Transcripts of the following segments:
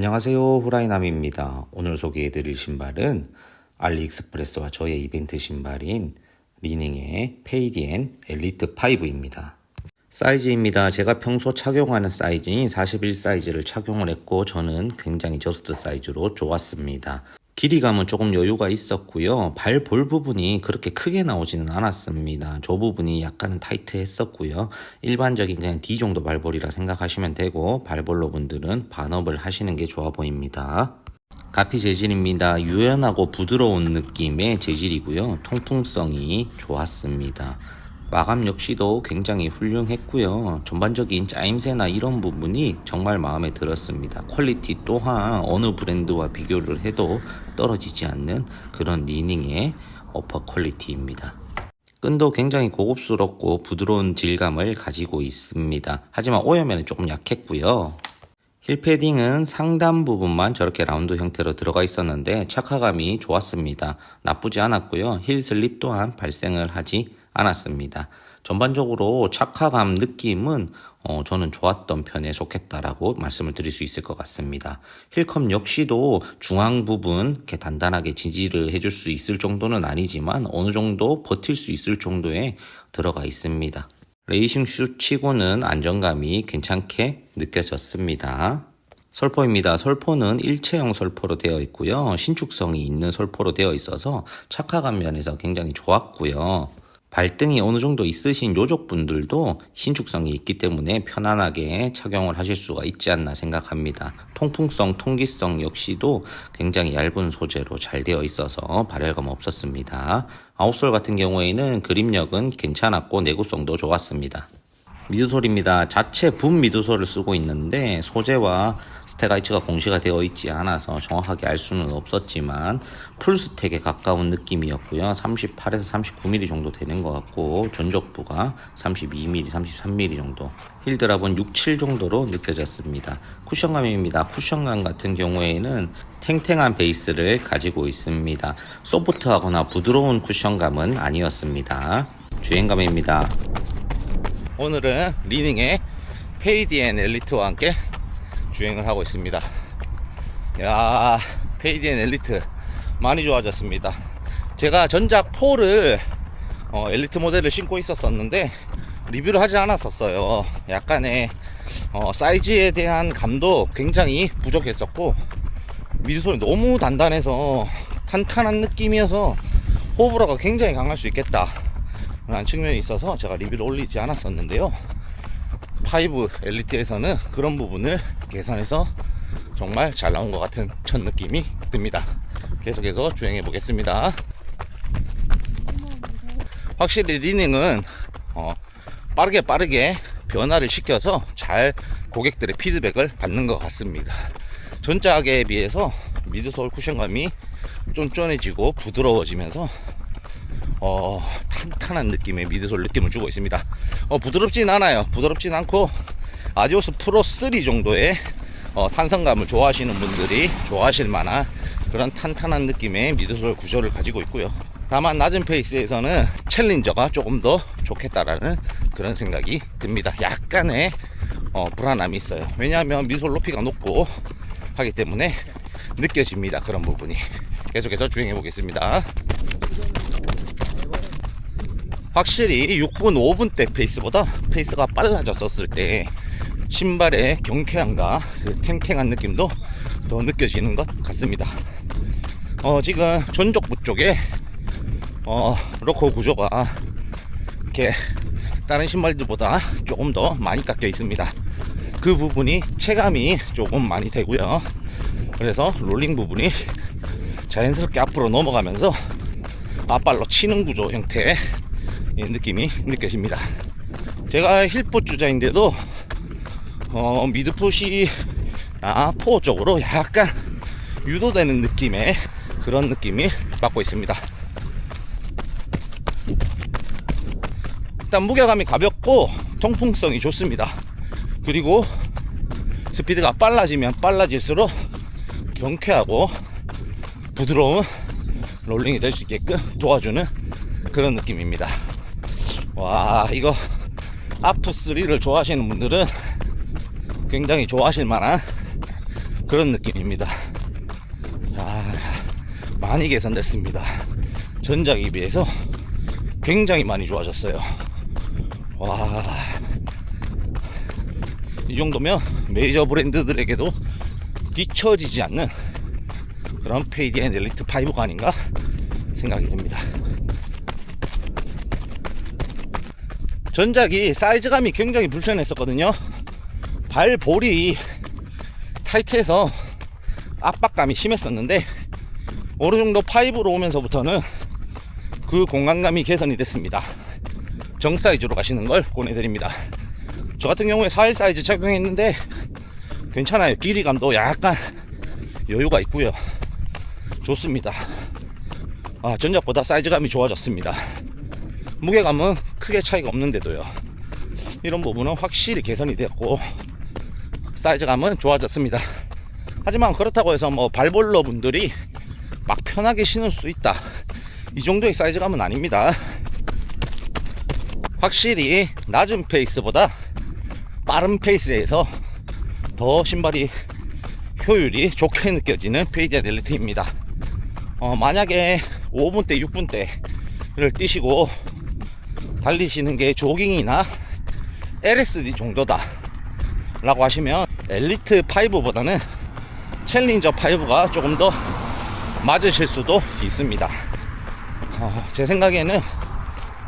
안녕하세요 후라이남입니다. 오늘 소개해드릴 신발은 알리익스프레스와 저의 이벤트 신발인 리닝의 페이디엔 엘리트 5입니다. 사이즈입니다. 제가 평소 착용하는 사이즈인 41 사이즈를 착용을 했고 저는 굉장히 저스트 사이즈로 좋았습니다. 길이감은 조금 여유가 있었고요. 발 볼 부분이 그렇게 크게 나오지는 않았습니다. 저 부분이 약간은 타이트했었고요. 일반적인 그냥 D 정도 발볼이라 생각하시면 되고 발볼러 분들은 반업을 하시는 게 좋아 보입니다. 가피 재질입니다. 유연하고 부드러운 느낌의 재질이고요. 통풍성이 좋았습니다. 마감 역시도 굉장히 훌륭했고요. 전반적인 짜임새나 이런 부분이 정말 마음에 들었습니다. 퀄리티 또한 어느 브랜드와 비교를 해도 떨어지지 않는 그런 리닝의 어퍼 퀄리티입니다. 끈도 굉장히 고급스럽고 부드러운 질감을 가지고 있습니다. 하지만 오염에는 조금 약했고요. 힐 패딩은 상단 부분만 저렇게 라운드 형태로 들어가 있었는데 착화감이 좋았습니다. 나쁘지 않았고요. 힐 슬립 또한 발생을 하지 않았습니다. 전반적으로 착화감 느낌은 어, 저는 좋았던 편에 속했다라고 말씀을 드릴 수 있을 것 같습니다. 힐컵 역시도 중앙 부분 이렇게 단단하게 지지를 해줄 수 있을 정도는 아니지만 어느 정도 버틸 수 있을 정도에 들어가 있습니다. 레이싱 슈 치고는 안정감이 괜찮게 느껴졌습니다. 설포입니다. 설포는 일체형 설포로 되어 있고요. 신축성이 있는 설포로 되어 있어서 착화감 면에서 굉장히 좋았고요. 발등이 어느 정도 있으신 요족분들도 신축성이 있기 때문에 편안하게 착용을 하실 수가 있지 않나 생각합니다. 통풍성, 통기성 역시도 굉장히 얇은 소재로 잘 되어 있어서 발열감 없었습니다. 아웃솔 같은 경우에는 그립력은 괜찮았고 내구성도 좋았습니다. 미드솔입니다. 자체 분 미드솔을 쓰고 있는데 소재와 스테가이츠가 공시가 되어 있지 않아서 정확하게 알 수는 없었지만 풀스택에 가까운 느낌이었고요. 38에서 39mm 정도 되는 것 같고 전적부가 32mm, 33mm 정도 힐드랍은 6, 7 정도로 느껴졌습니다. 쿠션감입니다. 쿠션감 같은 경우에는 탱탱한 베이스를 가지고 있습니다. 소프트하거나 부드러운 쿠션감은 아니었습니다. 주행감입니다. 오늘은 리닝의 페이디엔 엘리트와 함께 주행을 하고 있습니다. 야, 페이디엔 엘리트 많이 좋아졌습니다. 제가 전작 4를 어, 엘리트 모델을 신고 있었었는데 리뷰를 하지 않았었어요. 약간의 어, 사이즈에 대한 감도 굉장히 부족했었고 미드솔이 너무 단단해서 탄탄한 느낌이어서 호불호가 굉장히 강할 수 있겠다. 라는 측면이 있어서 제가 리뷰를 올리지 않았었는데요. 5 엘리트에서는 그런 부분을 개선해서 정말 잘 나온 것 같은 첫 느낌이 듭니다. 계속해서 주행해 보겠습니다. 확실히 리닝은 어, 빠르게 빠르게 변화를 시켜서 잘 고객들의 피드백을 받는 것 같습니다. 전작에 비해서 미드솔 쿠션감이 쫀쫀해지고 부드러워지면서 어, 탄탄한 느낌의 미드솔 느낌을 주고 있습니다. 어, 부드럽진 않아요. 부드럽진 않고 아디오스 프로 3 정도의 어, 탄성감을 좋아하시는 분들이 좋아하실 만한 그런 탄탄한 느낌의 미드솔 구조를 가지고 있고요. 다만 낮은 페이스에서는 챌린저가 조금 더 좋겠다라는 그런 생각이 듭니다. 약간의 어, 불안함이 있어요. 왜냐하면 미솔 높이가 높고 하기 때문에 느껴집니다. 그런 부분이. 계속해서 주행해 보겠습니다. 확실히 6분, 5분 대 페이스보다 페이스가 빨라졌었을 때 신발의 경쾌함과 그 탱탱한 느낌도 더 느껴지는 것 같습니다. 어, 지금 전족부 쪽에 어, 로코 구조가 이렇게 다른 신발들보다 조금 더 많이 깎여 있습니다. 그 부분이 체감이 조금 많이 되고요. 그래서 롤링 부분이 자연스럽게 앞으로 넘어가면서 앞발로 치는 구조 형태의 이 느낌이 느껴집니다. 제가 힐포 주자인데도 어, 미드풋이 아, 포 쪽으로 약간 유도되는 느낌의 그런 느낌이 받고 있습니다. 일단 무게감이 가볍고 통풍성이 좋습니다. 그리고 스피드가 빨라지면 빨라질수록 경쾌하고 부드러운 롤링이 될 수 있게끔 도와주는 그런 느낌입니다. 와 이거 아프3를 좋아하시는 분들은 굉장히 좋아하실 만한 그런 느낌입니다. 아, 많이 개선됐습니다. 전작에 비해서 굉장히 많이 좋아졌어요. 와, 이 정도면 메이저 브랜드들에게도 뒤처지지 않는 그런 페이디앤 엘리트 5가 아닌가 생각이 듭니다. 전작이 사이즈감이 굉장히 불편했었거든요. 발볼이 타이트해서 압박감이 심했었는데 어느 정도 5로 오면서부터는 그 공간감이 개선이 됐습니다. 정 사이즈로 가시는 걸 권해드립니다. 저 같은 경우에 4일 사이즈 착용했는데 괜찮아요. 길이감도 약간 여유가 있고요. 좋습니다. 아, 전작보다 사이즈감이 좋아졌습니다. 무게감은 크게 차이가 없는데도요. 이런 부분은 확실히 개선이 되었고 사이즈감은 좋아졌습니다. 하지만 그렇다고 해서 뭐 발볼러 분들이 막 편하게 신을 수 있다. 이 정도의 사이즈감은 아닙니다. 확실히 낮은 페이스보다 빠른 페이스에서 더 신발이 효율이 좋게 느껴지는 페이디아 델리트입니다. 어, 만약에 5분 대, 6분 대를 뛰시고 달리시는 게 조깅이나 LSD 정도다 라고 하시면 엘리트 5보다는 챌린저 5가 조금 더 맞으실 수도 있습니다. 어, 제 생각에는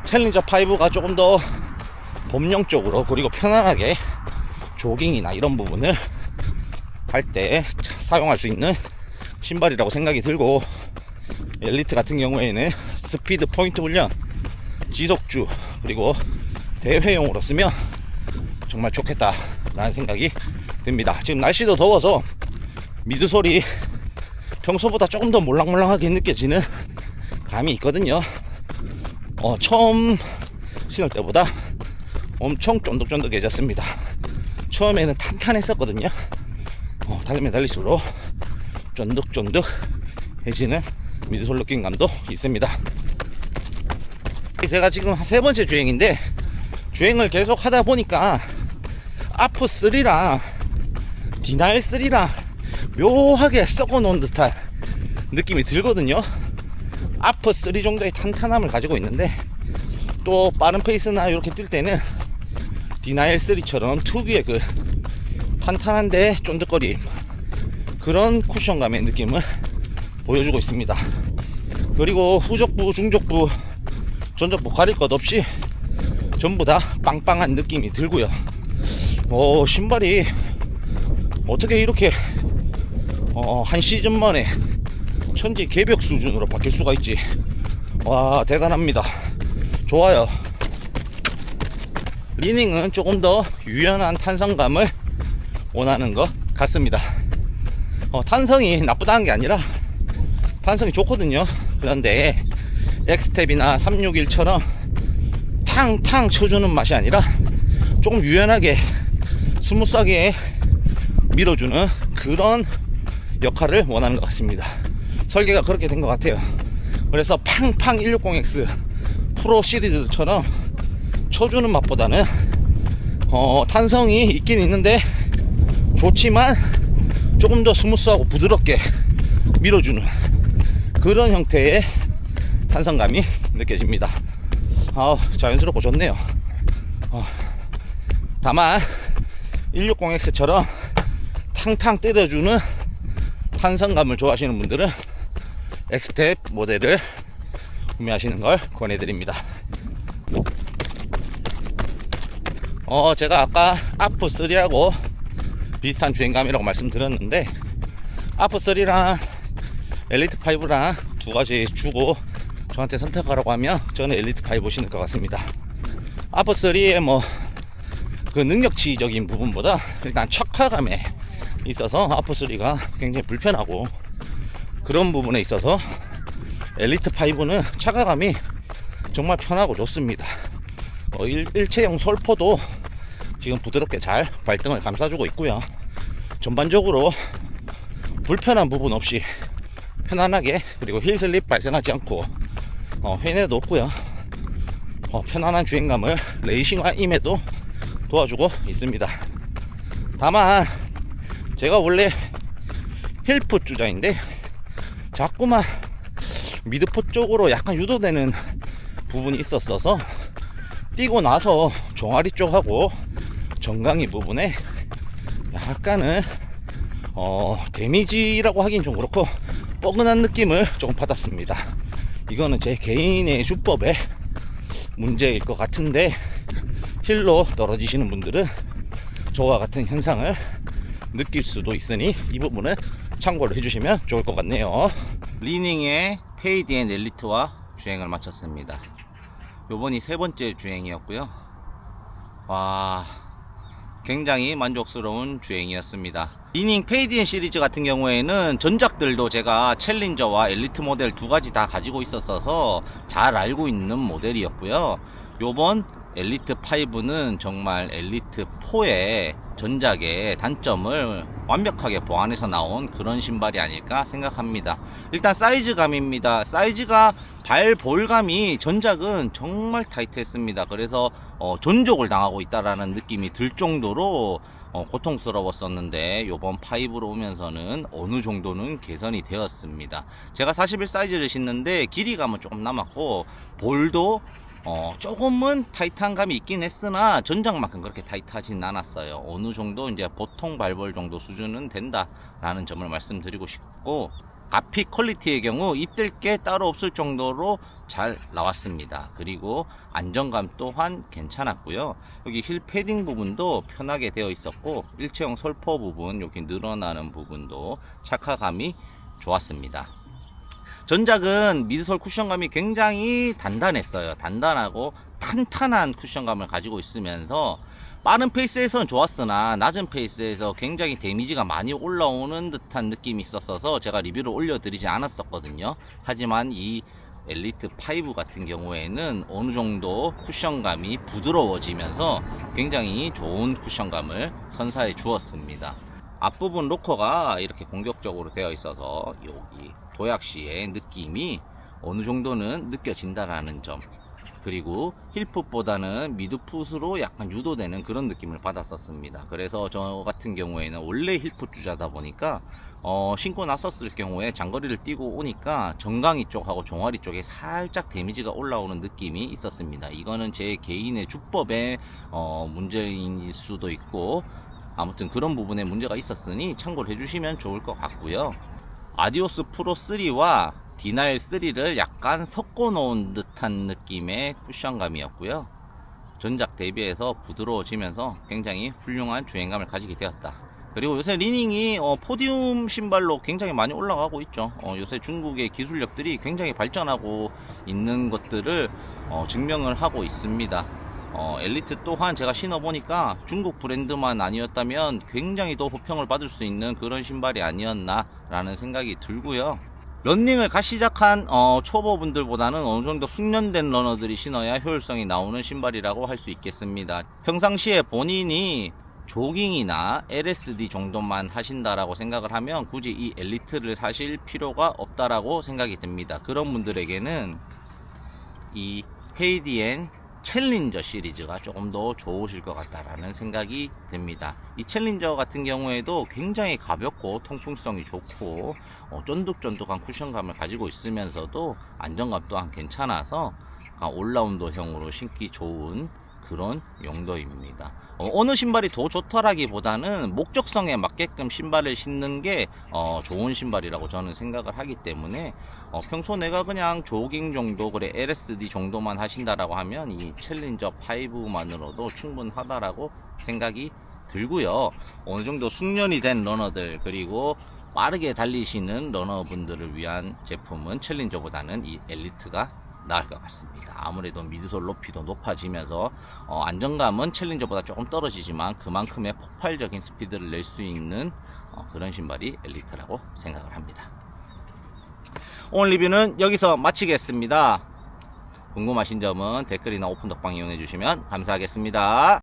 챌린저 5가 조금 더 범용적으로 그리고 편안하게 조깅이나 이런 부분을 할 때 사용할 수 있는 신발이라고 생각이 들고 엘리트 같은 경우에는 스피드 포인트 훈련 지속주 그리고 대회용으로 쓰면 정말 좋겠다라는 생각이 듭니다. 지금 날씨도 더워서 미드솔이 평소보다 조금 더 몰랑몰랑하게 느껴지는 감이 있거든요. 어, 처음 신을 때보다 엄청 쫀득쫀득해졌습니다. 처음에는 탄탄했었거든요. 어, 달리면 달릴수록 쫀득쫀득해지는 미드솔 느낌감도 있습니다. 제가 지금 한세 번째 주행인데 주행을 계속 하다 보니까 아프 3랑 디나일 3랑 묘하게 섞어 놓은 듯한 느낌이 들거든요. 아프 3 정도의 탄탄함을 가지고 있는데 또 빠른 페이스나 이렇게 뛸 때는 디나일 3처럼 특유의 그 탄탄한데 쫀득거림 그런 쿠션감의 느낌을 보여주고 있습니다. 그리고 후적부, 중적부, 전적부 가릴 것 없이 전부 다 빵빵한 느낌이 들고요. 오, 신발이 어떻게 이렇게 어, 한 시즌 만에 천지 개벽 수준으로 바뀔 수가 있지. 와, 대단합니다. 좋아요. 리닝은 조금 더 유연한 탄성감을 원하는 것 같습니다. 어, 탄성이 나쁘다는 게 아니라 탄성이 좋거든요. 그런데 엑스텝이나 361처럼 탕탕 쳐주는 맛이 아니라 조금 유연하게 스무스하게 밀어주는 그런 역할을 원하는 것 같습니다. 설계가 그렇게 된 것 같아요. 그래서 팡팡 160X 프로 시리즈처럼 쳐주는 맛보다는 어, 탄성이 있긴 있는데 좋지만 조금 더 스무스하고 부드럽게 밀어주는 그런 형태의 탄성감이 느껴집니다. 아, 자연스럽고 좋네요. 어, 다만 160X처럼 탕탕 때려주는 탄성감을 좋아하시는 분들은 엑스텝 모델을 구매하시는 걸 권해드립니다. 어, 제가 아까 아프 3하고 비슷한 주행감이라고 말씀드렸는데 아프 3랑 엘리트 5랑 두 가지 주고 저한테 선택하라고 하면 저는 엘리트 5 신을 것 같습니다. 아프 3의 뭐 그 능력치적인 부분보다 일단 척화감에 있어서 아프 3가 굉장히 불편하고 그런 부분에 있어서 엘리트 5는 차가감이 정말 편하고 좋습니다. 어, 일, 일체형 솔포도 지금 부드럽게 잘 발등을 감싸주고 있고요. 전반적으로 불편한 부분 없이 편안하게 그리고 힐슬립 발생하지 않고 어, 회내도 없고요. 어, 편안한 주행감을 레이싱화임에도 도와주고 있습니다. 다만 제가 원래 힐프 주자인데 자꾸만 미드포 쪽으로 약간 유도되는 부분이 있었어서 뛰고 나서 종아리 쪽하고 정강이 부분에 약간은 어 데미지라고 하긴 좀 그렇고 뻐근한 느낌을 조금 받았습니다 이거는 제 개인의 주법의 문제일 것 같은데 힐로 떨어지시는 분들은 저와 같은 현상을 느낄 수도 있으니 이 부분은 참고를 해주시면 좋을 것 같네요. 리닝의 페이디 앤 엘리트와 주행을 마쳤습니다. 요번이 세 번째 주행이었고요. 와, 굉장히 만족스러운 주행이었습니다. 리닝 페이디엔 시리즈 같은 경우에는 전작들도 제가 챌린저와 엘리트 모델 두 가지 다 가지고 있었어서 잘 알고 있는 모델이었고요. 요번 엘리트 5는 정말 엘리트 4의 전작의 단점을 완벽하게 보완해서 나온 그런 신발이 아닐까 생각합니다. 일단 사이즈감입니다. 사이즈가 발 볼감이 전작은 정말 타이트했습니다. 그래서 어, 존족을 당하고 있다라는 느낌이 들 정도로 어, 고통스러웠었는데 요번 5로 오면서는 어느 정도는 개선이 되었습니다. 제가 41 사이즈를 신는데 길이감은 조금 남았고 볼도 어, 조금은 타이트한 감이 있긴 했으나 전작만큼 그렇게 타이트하진 않았어요. 어느 정도 이제 보통 발볼 정도 수준은 된다라는 점을 말씀드리고 싶고 앞픽 퀄리티의 경우 입댈 게 따로 없을 정도로 잘 나왔습니다. 그리고 안정감 또한 괜찮았고요. 여기 힐 패딩 부분도 편하게 되어 있었고 일체형 설포 부분 여기 늘어나는 부분도 착화감이 좋았습니다. 전작은 미드솔 쿠션감이 굉장히 단단했어요. 단단하고 탄탄한 쿠션감을 가지고 있으면서 빠른 페이스에서는 좋았으나 낮은 페이스에서 굉장히 데미지가 많이 올라오는 듯한 느낌이 있었어서 제가 리뷰를 올려드리지 않았었거든요. 하지만 이 엘리트 5 같은 경우에는 어느 정도 쿠션감이 부드러워지면서 굉장히 좋은 쿠션감을 선사해 주었습니다. 앞부분 로커가 이렇게 공격적으로 되어 있어서 여기 도약시의 느낌이 어느 정도는 느껴진다라는 점 그리고 힐풋보다는 미드풋으로 약간 유도되는 그런 느낌을 받았었습니다. 그래서 저 같은 경우에는 원래 힐풋 주자다 보니까 어, 신고 났었을 경우에 장거리를 뛰고 오니까 정강이 쪽하고 종아리 쪽에 살짝 데미지가 올라오는 느낌이 있었습니다. 이거는 제 개인의 주법의 어, 문제일 수도 있고 아무튼 그런 부분에 문제가 있었으니 참고를 해주시면 좋을 것 같고요. 아디오스 프로 3와 디나일 3를 약간 섞어 놓은 듯한 느낌의 쿠션감이었고요. 전작 대비해서 부드러워지면서 굉장히 훌륭한 주행감을 가지게 되었다. 그리고 요새 리닝이 어, 포디움 신발로 굉장히 많이 올라가고 있죠. 어, 요새 중국의 기술력들이 굉장히 발전하고 있는 것들을 어, 증명을 하고 있습니다. 어, 엘리트 또한 제가 신어보니까 중국 브랜드만 아니었다면 굉장히 더 호평을 받을 수 있는 그런 신발이 아니었나 라는 생각이 들고요. 런닝을 갓 시작한 어, 초보분들보다는 어느 정도 숙련된 러너들이 신어야 효율성이 나오는 신발이라고 할 수 있겠습니다. 평상시에 본인이 조깅이나 LSD 정도만 하신다라고 생각을 하면 굳이 이 엘리트를 사실 필요가 없다라고 생각이 듭니다. 그런 분들에게는 이 페이디엔 챌린저 시리즈가 조금 더 좋으실 것 같다라는 생각이 듭니다. 이 챌린저 같은 경우에도 굉장히 가볍고 통풍성이 좋고 어, 쫀득쫀득한 쿠션감을 가지고 있으면서도 안정감 또한 괜찮아서 약간 올라운더형으로 신기 좋은 그런 용도입니다. 어, 느 신발이 더 좋더라기보다는 목적성에 맞게끔 신발을 신는 게 어, 좋은 신발이라고 저는 생각을 하기 때문에 어, 평소 내가 그냥 조깅 정도 그래 LSD 정도만 하신다라고 하면 이 챌린저 5만으로도 충분하다라고 생각이 들고요. 어느 정도 숙련이 된 러너들 그리고 빠르게 달리시는 러너분들을 위한 제품은 챌린저보다는 이 엘리트가 나을 것 같습니다. 아무래도 미드솔 높이도 높아지면서 어, 안정감은 챌린저보다 조금 떨어지지만 그만큼의 폭발적인 스피드를 낼 수 있는 어, 그런 신발이 엘리트라고 생각을 합니다. 오늘 리뷰는 여기서 마치겠습니다. 궁금하신 점은 댓글이나 오픈 덕방 이용해 주시면 감사하겠습니다.